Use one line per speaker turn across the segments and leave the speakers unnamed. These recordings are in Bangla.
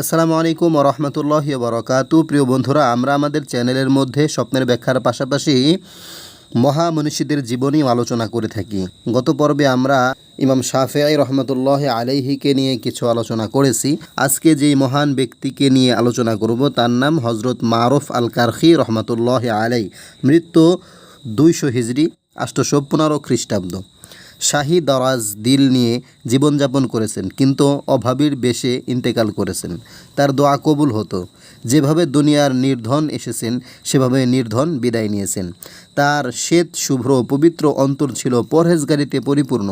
আসসালামু আলাইকুম রহমতুল্লাহ বরকাতু। প্রিয় বন্ধুরা, আমরা আমাদের চ্যানেলের মধ্যে স্বপ্নের ব্যাখ্যার পাশাপাশি মহামনীষীদের জীবনী আলোচনা করে থাকি। গত পর্বে আমরা ইমাম শাফেআই রহমতুল্লাহ আলাইহিকে নিয়ে কিছু আলোচনা করেছি। আজকে যেই মহান ব্যক্তিকে নিয়ে আলোচনা করব, তার নাম হজরত মারুফ আল কারখি রহমতুল্লাহ আলাই মৃত্যু দুইশো হিজড়ি, আষ্টশো পনেরো খ্রিস্টাব্দ। শাহী দরাজ দিল নিয়ে জীবনযাপন করেছেন, কিন্তু অভাবীর বেশে ইন্তেকাল করেছেন। তার দোয়া কবুল হতো। যেভাবে দুনিয়ার নির্ধন এসেছেন, সেভাবে নির্ধন বিদায় নিয়েছেন। তার শ্বেত, শুভ্র, পবিত্র অন্তর ছিল পরহেজগারিতে পরিপূর্ণ।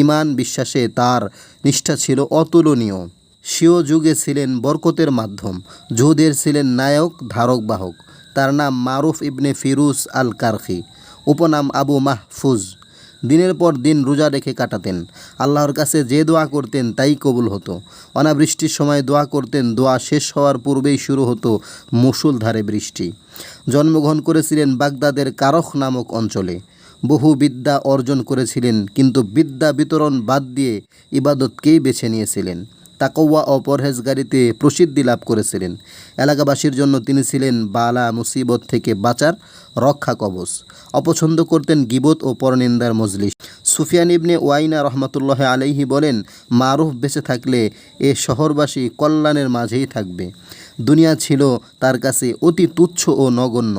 ইমান বিশ্বাসে তার নিষ্ঠা ছিল অতুলনীয়। স্বীয় যুগে ছিলেন বরকতের মাধ্যম জুহুদের ছিলেন নায়ক, ধারক, বাহক। তার নাম মারুফ ইবনে ফিরুজ আল কারখি উপনাম আবু মাহফুজ। দিনের পর দিন রোজা রেখে কাটাতেন। আল্লাহর কাছে যে দোয়া করতেন তাই কবুল হতো। অনাবৃষ্টির সময় দোয়া করতেন, দোয়া শেষ হওয়ার পূর্বেই শুরু হতো মুসুলধারে বৃষ্টি। জন্মগ্রহণ করেছিলেন বাগদাদের কারখ নামক অঞ্চলে। বহু বিদ্যা অর্জন করেছিলেন, কিন্তু বিদ্যা বিতরণ বাদ দিয়ে ইবাদতকেই বেছে নিয়েছিলেন। তাকওয়া ও পরহেজগারিতে প্রসিদ্ধি লাভ করেছিলেন। এলাকাবাসীর জন্য তিনি ছিলেন বালা মুসিবত থেকে বাঁচার রক্ষা কবচ। অপছন্দ করতেন গিবত ও পরনিন্দার মজলিস। সুফিয়ান ইবনে ওয়াইনা রহমতুল্লাহ আলাইহি বলেন, মারুফ বেঁচে থাকলে এ শহরবাসী কল্যাণের মাঝেই থাকবে। দুনিয়া ছিল তার কাছে অতি তুচ্ছ ও নগণ্য।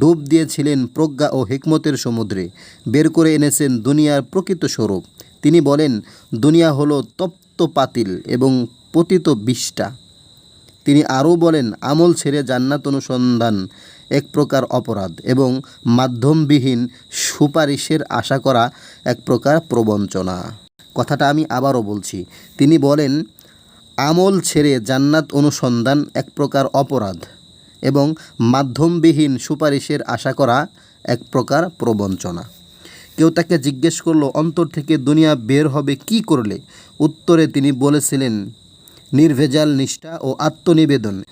ডুব দিয়েছিলেন প্রজ্ঞা ও হিকমতের সমুদ্রে। বের করে এনেছেন দুনিয়ার প্রকৃত স্বরূপ। তিনি বলেন, দুনিয়া হলো তপ্ত পাতিল এবং পতিত বিষ্টা তিনি আরও বলেন, আমল ছেড়ে জান্নাত অনুসন্ধান এক প্রকার অপরাধ এবং মাধ্যমবিহীন সুপারিশের আশা করা এক প্রকার প্রবঞ্চনা। কথাটা আমি আবারও বলছি, তিনি বলেন, আমল ছেড়ে জান্নাত অনুসন্ধান এক প্রকার অপরাধ এবং মাধ্যমবিহীন সুপারিশের আশা করা এক প্রকার প্রবঞ্চনা। কেউ তাকে জিজ্ঞেস করল, অন্তর থেকে দুনিয়া বের হবে কি করলে? উত্তরে তিনি বলেছিলেন, নির্ভেজাল নিষ্ঠা ও আত্মনিবেদন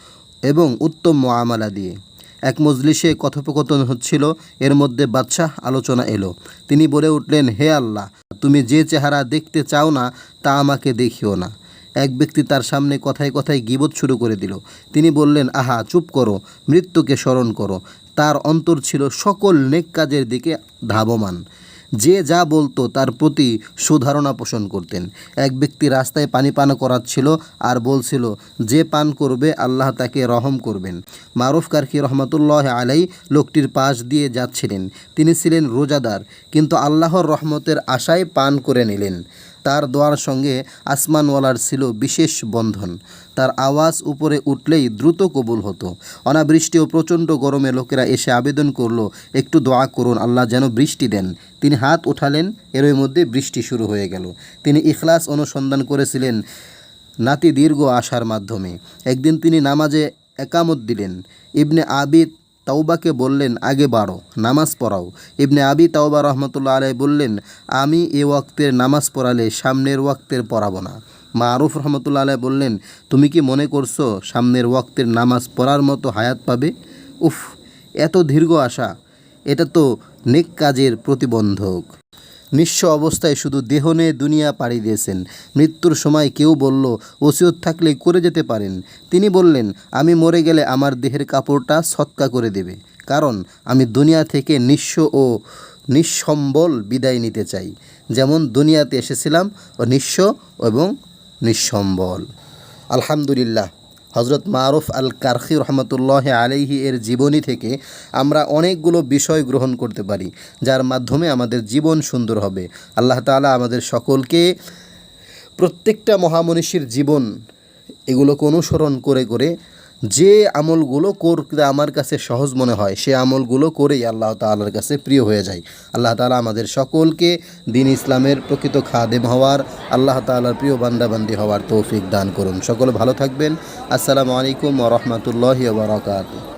এবং উত্তম মোয়ামালা দিয়ে। এক মজলিসে কথোপকথন হচ্ছিল, এর মধ্যে বাদশাহ আলোচনা এলো। তিনি বলে উঠলেন, হে আল্লাহ, তুমি যে চেহারা দেখতে চাও না, তা আমাকে দেখিও না। এক ব্যক্তি তার সামনে কথায় কথায় গিবত শুরু করে দিল। তিনি বললেন, আহা, চুপ করো, মৃত্যুকে স্মরণ করো। তার অন্তর ছিল সকল নেক কাজের দিকে ধাবমান। যে যা বলতো তার প্রতি সুধারণা পোষণ করতেন। এক ব্যক্তি রাস্তায় পানি পান করাচ্ছিল আর বলছিল, যে পান করবে, আল্লাহ তাকে রহম করবেন। মারুফ কার্কি রহমতুল্লাহ আলাই লোকটির পাশ দিয়ে যাচ্ছিলেন। তিনি ছিলেন রোজাদার, কিন্তু আল্লাহর রহমতের আশায় পান করে নিলেন। তার দোয়ার সঙ্গে আসমানওয়ালার ছিল বিশেষ বন্ধন। তার আওয়াজ উপরে উঠলেই দ্রুত কবুল হতো। অনাবৃষ্টি ও প্রচণ্ড গরমে লোকেরা এসে আবেদন করল, একটু দোয়া করুন, আল্লাহ যেন বৃষ্টি দেন। তিনি হাত উঠালেন এর মধ্যে বৃষ্টি শুরু হয়ে গেল। তিনি ইখলাস অনুসন্ধান করেছিলেন নাতি দীর্ঘ আশার মাধ্যমে। একদিন তিনি নামাজে একামত দিলেন। ইবনে আবিদ তাওবাকে বললেন, আগে বাড়ো, নামাজ পড়াও। ইবনে আবি তাওবা রহমতুল্লাহ আলাই বললেন, আমি এ ওয়াক্তের নামাজ পড়ালে সামনের ওয়াক্তের পড়াবো না। মা আরুফ রহমতুল্লাহ আলাই বললেন, তুমি কি মনে করছ সামনের ওয়াক্তের নামাজ পড়ার মতো হায়াত পাবে? উফ, এত দীর্ঘ আশা, এটা তো নেক কাজের প্রতিবন্ধক। নিঃস্ব অবস্থায় শুধু দেহ নিয়ে দুনিয়া পাড়ি দিয়েছেন। মৃত্যুর সময় কেউ বলল, ওসিয়ত থাকলে করে যেতে পারেন। তিনি বললেন, আমি মরে গেলে আমার দেহের কাপড়টা সৎকা করে দেবে, কারণ আমি দুনিয়া থেকে নিঃস্ব ও নিঃসম্বল বিদায় নিতে চাই। যেমন দুনিয়াতে এসেছিলাম ও নিঃস্ব এবং নিঃসম্বল। আলহামদুলিল্লাহ। হজরত মারুফ আল কারখি রহমতুল্লাহ আলাইহি এর জীবনী থেকে আমরা অনেকগুলো বিষয় গ্রহণ করতে পারি, যার মাধ্যমে আমাদের জীবন সুন্দর হবে। আল্লাহ তালা আমাদের সকলকে প্রত্যেকটা মহামনীষীর জীবন এগুলোকে অনুসরণ করে করে যে আমলগুলো করতে আমার কাছে সহজ মনে হয়, সে আমলগুলো করেই আল্লাহ তালার কাছে প্রিয় হয়ে যায়। আল্লাহ তালা আমাদের সকলকে দিন ইসলামের প্রকৃত খাদেম হওয়ার, আল্লাহ তালার প্রিয় বান্দাবান্দি হওয়ার তৌফিক দান করুন। সকলে ভালো থাকবেন। আসসালামু আলাইকুম ওরহমতুল্লাহি বারাকাতুহু।